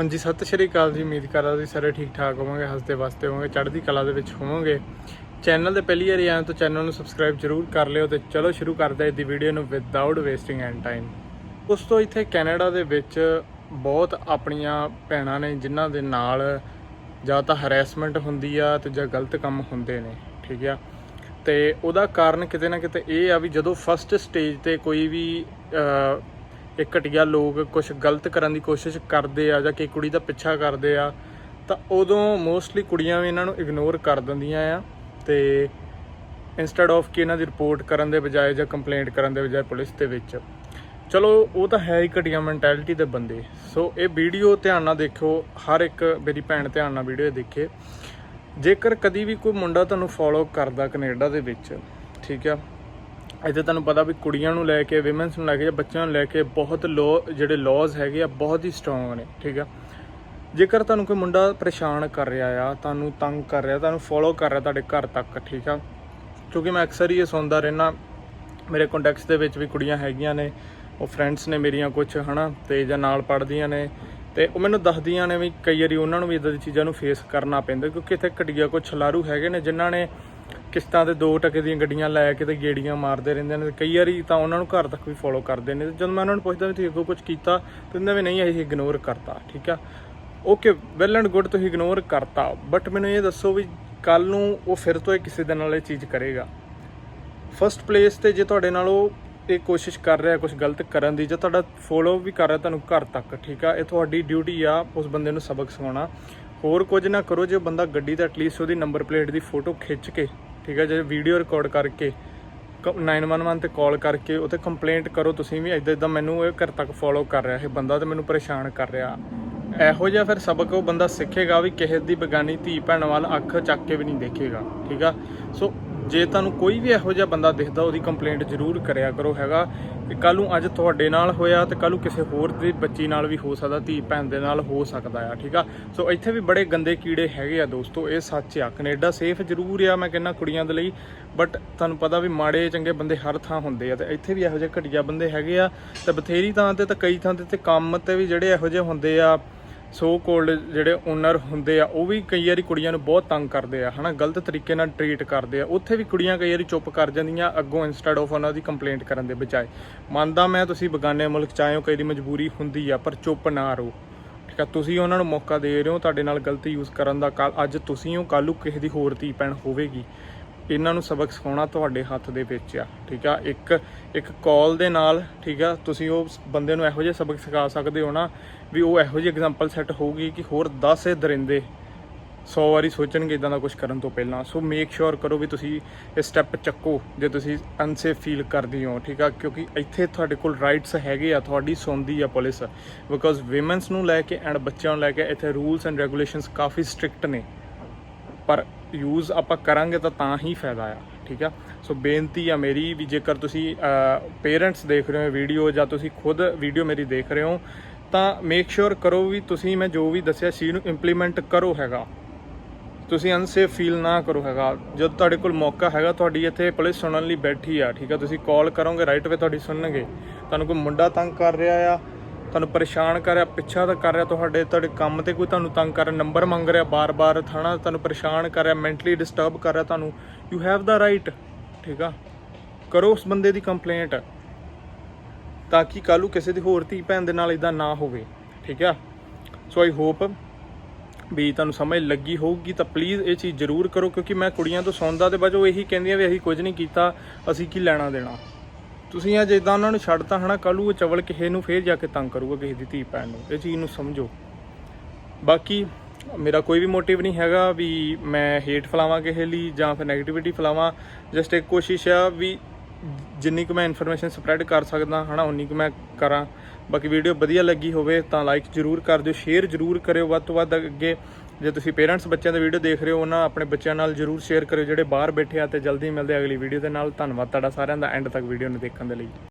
ਹਾਂਜੀ, ਸਤਿ ਸ਼੍ਰੀ ਅਕਾਲ ਜੀ। ਉਮੀਦ ਕਰਦਾ ਤੁਸੀਂ ਸਾਰੇ ਠੀਕ ਠਾਕ ਹੋਵੋਗੇ, ਹੱਸਦੇ ਵਸਦੇ ਹੋਵੋਗੇ, ਚੜ੍ਹਦੀ ਕਲਾ ਦੇ ਵਿੱਚ ਹੋਵੋਗੇ। ਚੈਨਲ ਤੇ ਪਹਿਲੀ ਵਾਰੀ ਆਏ ਹੋ ਤਾਂ ਚੈਨਲ ਨੂੰ ਸਬਸਕ੍ਰਾਈਬ ਜਰੂਰ ਕਰ ਲਿਓ ਤੇ ਚਲੋ ਸ਼ੁਰੂ ਕਰਦੇ ਹਾਂ ਦੀ ਵੀਡੀਓ ਨੂੰ ਵਿਦਆਊਟ ਵੇਸਟਿੰਗ ਐਂਡ ਟਾਈਮ ਉਸ ਤੋਂ ਇੱਥੇ ਕੈਨੇਡਾ ਦੇ ਵਿੱਚ ਬਹੁਤ ਆਪਣੀਆਂ ਭੈਣਾਂ ਨੇ, ਜਿਨ੍ਹਾਂ ਦੇ ਨਾਲ ਜਾਂ ਤਾਂ ਹਰੈਸਮੈਂਟ ਹੁੰਦੀ ਆ ਤੇ ਜਾਂ ਗਲਤ ਕੰਮ ਹੁੰਦੇ ਨੇ, ਠੀਕ ਆ? ਤੇ ਉਹਦਾ ਕਾਰਨ ਕਿਤੇ ਨਾ ਕਿਤੇ ਇਹ ਆ ਵੀ ਜਦੋਂ ਫਸਟ ਸਟੇਜ ਤੇ ਕੋਈ ਵੀ ਇਹ ਘਟੀਆ ਲੋਕ ਕੁਝ ਗਲਤ ਕਰਨ ਦੀ ਕੋਸ਼ਿਸ਼ ਕਰਦੇ ਆ ਜਾਂ ਕਿ ਕੁੜੀ ਦਾ ਪਿੱਛਾ ਕਰਦੇ ਆ, ਤਾਂ ਉਦੋਂ ਮੋਸਟਲੀ ਕੁੜੀਆਂ ਵੀ ਇਹਨਾਂ ਨੂੰ ਇਗਨੋਰ ਕਰ ਦਿੰਦੀਆਂ ਆ ਤੇ ਇਨਸਟੈਡ ਆਫ ਕਿ ਇਹਨਾਂ ਦੀ ਰਿਪੋਰਟ ਕਰਨ ਦੇ ਬਜਾਏ ਜਾਂ ਕੰਪਲੇਂਟ ਕਰਨ ਦੇ ਬਜਾਏ ਪੁਲਿਸ ਦੇ ਵਿੱਚ। ਚਲੋ, ਉਹ ਤਾਂ ਹੈ ਹੀ ਘਟੀਆ ਮੈਂਟੈਲਿਟੀ ਦੇ ਬੰਦੇ। ਸੋ ਇਹ ਵੀਡੀਓ ਧਿਆਨ ਨਾਲ ਦੇਖੋ ਹਰ ਇੱਕ ਮੇਰੀ ਭੈਣ ਧਿਆਨ ਨਾਲ ਵੀਡੀਓ ਦੇਖੇ। ਜੇਕਰ ਕਦੀ ਵੀ ਕੋਈ ਮੁੰਡਾ ਤੁਹਾਨੂੰ ਫੋਲੋ ਕਰਦਾ ਕੈਨੇਡਾ ਦੇ ਵਿੱਚ, ਠੀਕ ਆ ਇੱਥੇ ਤੁਹਾਨੂੰ ਪਤਾ ਵੀ ਕੁੜੀਆਂ ਨੂੰ ਲੈ ਕੇ ਔਮਨਸ ਨੂੰ ਲੈ ਕੇ ਜਾਂ ਬੱਚਿਆਂ ਨੂੰ ਲੈ ਕੇ ਬਹੁਤ ਲੋ ਜਿਹੜੇ ਲਾਜ਼ ਹੈਗੇ ਆ, ਬਹੁਤ ਹੀ ਸਟਰੋਂਗ ਨੇ, ਠੀਕ ਆ? ਜੇਕਰ ਤੁਹਾਨੂੰ ਕੋਈ ਮੁੰਡਾ ਪਰੇਸ਼ਾਨ ਕਰ ਰਿਹਾ ਆ, ਤੁਹਾਨੂੰ ਤੰਗ ਕਰ ਰਿਹਾ, ਤੁਹਾਨੂੰ ਫੋਲੋ ਕਰ ਰਿਹਾ ਤੁਹਾਡੇ ਘਰ ਤੱਕ, ਠੀਕ ਆ? ਕਿਉਂਕਿ ਮੈਂ ਅਕਸਰ ਹੀ ਇਹ ਸੁਣਦਾ ਰਹਿਣਾ ਮੇਰੇ ਕੰਟੈਕਟਸ ਦੇ ਵਿੱਚ ਵੀ ਕੁੜੀਆਂ ਹੈਗੀਆਂ ਨੇ, ਉਹ ਫਰੈਂਡਸ ਨੇ ਮੇਰੀਆਂ ਕੁਝ ਹਨਾ? ਤੇ ਜਾਂ ਨਾਲ ਪੜ੍ਹਦੀਆਂ ਨੇ, ਤੇ ਉਹ ਮੈਨੂੰ ਦੱਸਦੀਆਂ ਨੇ ਵੀ ਕਈ ਵਾਰੀ ਉਹਨਾਂ ਨੂੰ ਵੀ ਇਦਾਂ ਦੀ ਚੀਜ਼ਾਂ ਨੂੰ ਫੇਸ ਕਰਨਾ ਪੈਂਦਾ, ਕਿਉਂਕਿ ਇੱਥੇ ਘਟੀਆ ਕੁਝ ਛਲਾਰੂ ਹੈਗੇ ਨੇ, ਜਿਨ੍ਹਾਂ ਨੇ ਕਿਸ਼ਤਾਂ ਤੇ 2 ਟਕੇ ਦੀਆਂ ਗੱਡੀਆਂ ਲੈ ਕੇ ਤੇ ਗੇੜੀਆਂ ਮਾਰਦੇ ਰਹਿੰਦੇ ਨੇ। ਤੇ ਕਈ ਵਾਰੀ ਤਾਂ ਉਹਨਾਂ ਨੂੰ ਘਰ ਤੱਕ ਵੀ ਫੋਲੋ ਕਰਦੇ ਨੇ। ਤੇ ਜਦੋਂ ਮੈਂ ਉਹਨਾਂ ਨੂੰ ਪੁੱਛਦਾ ਵੀ ਤੁਸੀਂ ਅੱਗੋਂ ਕੁਝ ਕੀਤਾ, ਤੇ ਕਹਿੰਦੇ ਵੀ ਨਹੀਂ, ਅਸੀਂ ਇਗਨੋਰ ਕਰਤਾ, ਠੀਕ ਆ? ਓਕੇ ਵੈਲ ਐਂਡ ਗੁੱਡ ਤੁਸੀਂ ਇਗਨੋਰ ਕਰਤਾ। ਬਟ ਮੈਨੂੰ ਇਹ ਦੱਸੋ ਵੀ ਕੱਲ ਨੂੰ ਉਹ ਫਿਰ ਤੋਂ ਇਹ ਕਿਸੇ ਦੇ ਨਾਲ ਇਹ ਚੀਜ਼ ਕਰੇਗਾ? ਫਰਸਟ ਪਲੇਸ ਤੇ ਜੇ ਤੁਹਾਡੇ ਨਾਲ ਉਹ ਇਹ ਕੋਸ਼ਿਸ਼ ਕਰ ਰਿਹਾ ਕੁਝ ਗਲਤ ਕਰਨ ਦੀ, ਜਾਂ ਤੁਹਾਡਾ ਫੋਲੋ ਵੀ ਕਰ ਰਿਹਾ ਤੁਹਾਨੂੰ ਘਰ ਤੱਕ, ਠੀਕ ਆ? ਇਹ ਤੁਹਾਡੀ ਡਿਊਟੀ ਆ ਉਸ ਬੰਦੇ ਨੂੰ ਸਬਕ ਸਿਖਾਉਣਾ। ਹੋਰ ਕੁਝ ਨਾ ਕਰੋ, ਜੇ ਬੰਦਾ ਗੱਡੀ ਦਾ ਐਟਲੀਸਟ ਉਹਦੀ ਨੰਬਰ ਪਲੇਟ ਦੀ ਫੋਟੋ ਖਿੱਚ ਕੇ ਠੀਕ ਹੈ, ਜੇ ਵੀਡੀਓ ਰਿਕਾਰਡ ਕਰਕੇ, ਕ- 911 ਤੇ ਕਾਲ ਕਰਕੇ ਉਤੇ ਕੰਪਲੇਂਟ ਕਰੋ, ਤੁਸੀਂ ਵੀ ਇਦਾਂ ਇਦਾਂ ਮੈਨੂੰ ਇਹ ਘਰ ਤੱਕ ਫੋਲੋ ਕਰ ਰਿਹਾ ਇਹ ਬੰਦਾ ਤੇ ਮੈਨੂੰ ਪਰੇਸ਼ਾਨ ਕਰ ਰਿਹਾ। ਇਹੋ ਜਿਹਾ ਫਿਰ ਸਬਕ ਉਹ ਬੰਦਾ ਸਿੱਖੇਗਾ ਵੀ ਕਿਸੇ ਦੀ ਬੇਗਾਨੀ ਧੀ ਭੈਣ ਵੱਲ ਅੱਖ ਚੱਕ ਕੇ ਵੀ ਨਹੀਂ ਦੇਖੇਗਾ, ਠੀਕ ਆ? ਸੋ ਜੇ ਤੁਹਾਨੂੰ ਕੋਈ ਵੀ ਇਹੋ ਜਿਹਾ ਬੰਦਾ ਦਿਖਦਾ, ਉਹਦੀ ਕੰਪਲੇਂਟ ਜ਼ਰੂਰ ਕਰਿਆ ਕਰੋ। ਹੈਗਾ ਕਿ ਕੱਲ ਨੂੰ ਅੱਜ ਤੁਹਾਡੇ ਨਾਲ ਹੋਇਆ ਤੇ ਕੱਲ ਨੂੰ ਕਿਸੇ ਹੋਰ ਦੀ ਬੱਚੀ ਨਾਲ ਵੀ ਹੋ ਸਕਦਾ, ਧੀ ਭੈਣ ਦੇ ਨਾਲ ਹੋ ਸਕਦਾ ਆ, ਠੀਕ ਆ? ਸੋ ਇੱਥੇ ਵੀ ਬੜੇ ਗੰਦੇ ਕੀੜੇ ਹੈਗੇ ਆ ਦੋਸਤੋ, ਇਹ ਸੱਚ ਆ। ਕੈਨੇਡਾ ਸੇਫ ਜ਼ਰੂਰ ਆ, ਮੈਂ ਕਹਿੰਦਾ ਕੁੜੀਆਂ ਦੇ ਲਈ ਬਟ ਤੁਹਾਨੂੰ ਪਤਾ ਵੀ ਮਾੜੇ ਚੰਗੇ ਬੰਦੇ ਹਰ ਥਾਂ ਹੁੰਦੇ ਆ ਤੇ ਇੱਥੇ ਵੀ ਇਹੋ ਜਿਹੇ ਘਟੀਆ ਬੰਦੇ ਹੈਗੇ ਆ ਤੇ ਬਥੇਰੀ ਥਾਂ ਤੇ ਤਾਂ ਕਈ ਥਾਂ ਤੇ ਤੇ ਕੰਮ ਤੇ ਵੀ ਜਿਹੜੇ ਇਹੋ ਜਿਹੇ ਹੁੰਦੇ ਆ ਸੋ ਕੋਲਡ ਜਿਹੜੇ ਓਨਰ ਹੁੰਦੇ ਆ, ਉਹ ਵੀ ਕਈ ਵਾਰੀ ਕੁੜੀਆਂ ਨੂੰ ਬਹੁਤ ਤੰਗ ਕਰਦੇ ਆ, ਹਨਾ? ਗਲਤ ਤਰੀਕੇ ਨਾਲ ਟਰੀਟ ਕਰਦੇ ਆ। ਉੱਥੇ ਵੀ ਕੁੜੀਆਂ ਕਈ ਵਾਰੀ ਚੁੱਪ ਕਰ ਜਾਂਦੀਆਂ ਅੱਗੋਂ ਇਨਸਟੈਡ ਆਫ ਉਹਨਾਂ ਦੀ ਕੰਪਲੇਂਟ ਕਰਨ ਦੇ ਬਜਾਏ। ਮੰਨਦਾ ਮੈਂ ਤੁਸੀਂ ਬਗਾਨੇ ਮੁਲਕ ਚ ਆਏ ਹੋ, ਕਈ ਦੀ ਮਜਬੂਰੀ ਹੁੰਦੀ ਆ, ਪਰ ਚੁੱਪ ਨਾ ਰਹੋ। ਠੀਕ ਆ? ਤੁਸੀਂ ਉਹਨਾਂ ਨੂੰ ਮੌਕਾ ਦੇ ਰਹੇ ਹੋ, ਤੁਹਾਡੇ ਨਾਲ ਗਲਤ ਯੂਜ਼ ਕਰਨ ਦਾ। ਕੱਲ ਅੱਜ ਤੁਸੀਂ ਹੋ, ਕੱਲ੍ਹ ਨੂੰ ਕਿਸੇ ਦੀ ਹੋਰ ਧੀ ਪੈਣ ਹੋਵੇਗੀ। ਇਹਨਾਂ ਨੂੰ ਸਬਕ ਸਿਖਾਉਣਾ ਤੁਹਾਡੇ ਹੱਥ ਦੇ ਵਿੱਚ ਆ, ਠੀਕ ਆ? ਇੱਕ ਇੱਕ ਕਾਲ ਦੇ ਨਾਲ, ਠੀਕ ਆ? ਤੁਸੀਂ ਉਹ ਬੰਦੇ ਨੂੰ ਇਹੋ ਜਿਹੇ ਸਬਕ ਸਿਖਾ ਸਕਦੇ ਹੋ ਨਾ ਵੀ ਉਹ ਇਹੋ ਜਿਹੀ ਐਗਜ਼ਾਮਪਲ ਸੈੱਟ ਹੋਊਗੀ ਕਿ ਹੋਰ 10 ਦਰਿੰਦੇ 100 ਵਾਰੀ ਸੋਚਣਗੇ ਇਦਾਂ ਦਾ ਕੁਝ ਕਰਨ ਤੋਂ ਪਹਿਲਾਂ। ਸੋ ਮੇਕ ਸ਼ੋਰ ਕਰੋ ਵੀ ਤੁਸੀਂ ਇਹ ਸਟੈਪ ਚੱਕੋ ਜੇ ਤੁਸੀਂ ਅਨਸੇਫ ਫੀਲ ਕਰਦੇ ਹੋ, ਠੀਕ ਆ? ਕਿਉਂਕਿ ਇੱਥੇ ਤੁਹਾਡੇ ਕੋਲ ਰਾਈਟਸ ਹੈਗੇ ਆ, ਤੁਹਾਡੀ ਸੁਣਦੀ ਆ ਪੁਲਿਸ। ਬਿਕੋਜ਼ ਔਮਨਸ ਨੂੰ ਲੈ ਕੇ ਐਂਡ ਬੱਚਿਆਂ ਨੂੰ ਲੈ ਕੇ ਇੱਥੇ ਰੂਲਸ ਐਂਡ ਰੈਗੂਲੇਸ਼ਨਸ ਕਾਫੀ ਸਟ੍ਰਿਕਟ ਨੇ। ਪਰ ਯੂਜ਼ ਆਪਾਂ ਕਰਾਂਗੇ ਤਾਂ ਤਾਂ ਹੀ ਫਾਇਦਾ ਆ, ਠੀਕ ਆ? ਸੋ ਬੇਨਤੀ ਆ ਮੇਰੀ ਵੀ ਜੇਕਰ ਤੁਸੀਂ ਪੇਰੈਂਟਸ ਦੇਖ ਰਹੇ ਹੋ ਵੀਡੀਓ ਜਾਂ ਤੁਸੀਂ ਖੁਦ ਵੀਡੀਓ ਮੇਰੀ ਦੇਖ ਰਹੇ ਹੋ, ਤਾਂ ਮੇਕ ਸ਼ੋਰ ਕਰੋ ਵੀ ਤੁਸੀਂ ਮੈਂ ਜੋ ਵੀ ਦੱਸਿਆ ਸੀ ਨੂੰ ਇੰਪਲੀਮੈਂਟ ਕਰੋ ਹੈਗਾ। ਤੁਸੀਂ ਅਨਸੇਫ ਫੀਲ ਨਾ ਕਰੋ ਹੈਗਾ। ਜਦ ਤੁਹਾਡੇ ਕੋਲ ਮੌਕਾ ਹੈਗਾ, ਤੁਹਾਡੀ ਇੱਥੇ ਪੁਲਿਸ ਸੁਣਨ ਲਈ ਬੈਠੀ ਆ, ਠੀਕ ਆ? ਤੁਸੀਂ ਕਾਲ ਕਰੋਗੇ ਰਾਈਟ ਵੇ ਤੁਹਾਡੀ ਸੁਣਨਗੇ। ਤੁਹਾਨੂੰ ਕੋਈ ਮੁੰਡਾ ਤੰਗ ਕਰ ਰਿਹਾ ਆ ਤੁਹਾਨੂੰ ਪਰੇਸ਼ਾਨ ਕਰ ਰਿਹਾ, ਪਿੱਛਾ ਤਾਂ ਕਰ ਰਿਹਾ ਤੁਹਾਡੇ ਤੁਹਾਡੇ ਕੰਮ ਤੇ ਕੋਈ ਤੁਹਾਨੂੰ ਤੰਗ ਕਰ ਰਿਹਾ, ਨੰਬਰ ਮੰਗ ਰਿਹਾ ਬਾਰ-ਬਾਰ, ਥਾਣਾ ਤੁਹਾਨੂੰ ਪਰੇਸ਼ਾਨ ਕਰ ਰਿਹਾ ਮੈਂਟਲੀ ਡਿਸਟਰਬ ਕਰ ਰਿਹਾ ਤੁਹਾਨੂੰ। ਯੂ ਹੈਵ ਦਾ ਰਾਈਟ ਠੀਕ ਆ? ਕਰੋ ਉਸ ਬੰਦੇ ਦੀ ਕੰਪਲੇਂਟ ਤਾਂ ਕਿ ਕੱਲ੍ਹ ਨੂੰ ਕਿਸੇ ਦੀ ਹੋਰ ਧੀ ਭੈਣ ਦੇ ਨਾਲ ਇਦਾਂ ਨਾ ਹੋਵੇ, ਠੀਕ ਆ? ਸੋ ਆਈ ਹੋਪ ਵੀ ਤੁਹਾਨੂੰ ਸਮਝ ਲੱਗੀ ਹੋਊਗੀ, ਤਾਂ ਪਲੀਜ਼ ਇਹ ਚੀਜ਼ ਜ਼ਰੂਰ ਕਰੋ, ਕਿਉਂਕਿ ਮੈਂ ਕੁੜੀਆਂ ਤੋਂ ਸੁਣਦਾ ਤੇ ਬਾਅਦ ਉਹ ਇਹੀ ਕਹਿੰਦੀਆਂ ਵੀ ਅਸੀਂ ਕੁਝ ਨਹੀਂ ਕੀਤਾ, ਅਸੀਂ ਕੀ ਲੈਣਾ ਦੇਣਾ? ਤੁਸੀਂ ਅੱਜ ਇਦਾਂ ਉਹਨਾਂ ਨੂੰ ਛੱਡਤਾ ਹਨਾ, ਕੱਲ੍ਹ ਨੂੰ ਉਹ ਚਵਲ ਕਿਸੇ ਨੂੰ ਫੇਰ ਜਾ ਕੇ ਤੰਗ ਕਰੂਗਾ ਕਿਸੇ ਦੀ ਧੀ ਭੈਣ ਨੂੰ। ਇਹ ਚੀਜ਼ ਨੂੰ ਸਮਝੋ। ਬਾਕੀ ਮੇਰਾ ਕੋਈ ਵੀ ਮੋਟਿਵ ਨਹੀਂ ਹੈਗਾ ਵੀ ਮੈਂ ਹੇਟ ਫਲਾਵਾਂ ਕਿਸੇ ਲਈ ਜਾਂ ਫਿਰ 네ਗੇਟਿਵਿਟੀ ਫਲਾਵਾਂ। ਜਸਟ ਇੱਕ ਕੋਸ਼ਿਸ਼ ਆ ਵੀ ਜਿੰਨੀ ਕੁ ਮੈਂ ਇਨਫੋਰਮੇਸ਼ਨ ਸਪਰੈਡ ਕਰ ਸਕਦਾ, ਹਨਾ, ਉਨੀ ਕੁ ਮੈਂ ਕਰਾਂ। ਬਾਕੀ ਵੀਡੀਓ ਵਧੀਆ ਲੱਗੀ ਹੋਵੇ ਤਾਂ ਲਾਈਕ ਜਰੂਰ ਕਰ ਦਿਓ ਸ਼ੇਅਰ ਜਰੂਰ ਕਰਿਓ ਵੱਧ ਤੋਂ ਵੱਧ ਅੱਗੇ। ਜੇ ਤੁਸੀਂ ਪੇਰੈਂਟਸ ਬੱਚਿਆਂ ਦਾ ਵੀਡੀਓ ਦੇਖ ਰਹੇ ਹੋ, ਉਹਨਾਂ ਆਪਣੇ ਬੱਚਿਆਂ ਨਾਲ ਜਰੂਰ ਸ਼ੇਅਰ ਕਰਿਓ, ਜਿਹੜੇ ਬਾਹਰ ਬੈਠੇ ਆ ਤੇ ਜਲਦੀ ਮਿਲਦੇ ਅਗਲੀ ਵੀਡੀਓ ਦੇ ਨਾਲ। ਧੰਨਵਾਦ ਤੁਹਾਡਾ ਸਾਰਿਆਂ ਦਾ ਐਂਡ ਤੱਕ ਵੀਡੀਓ ਨੂੰ ਦੇਖਣ ਦੇ ਲਈ।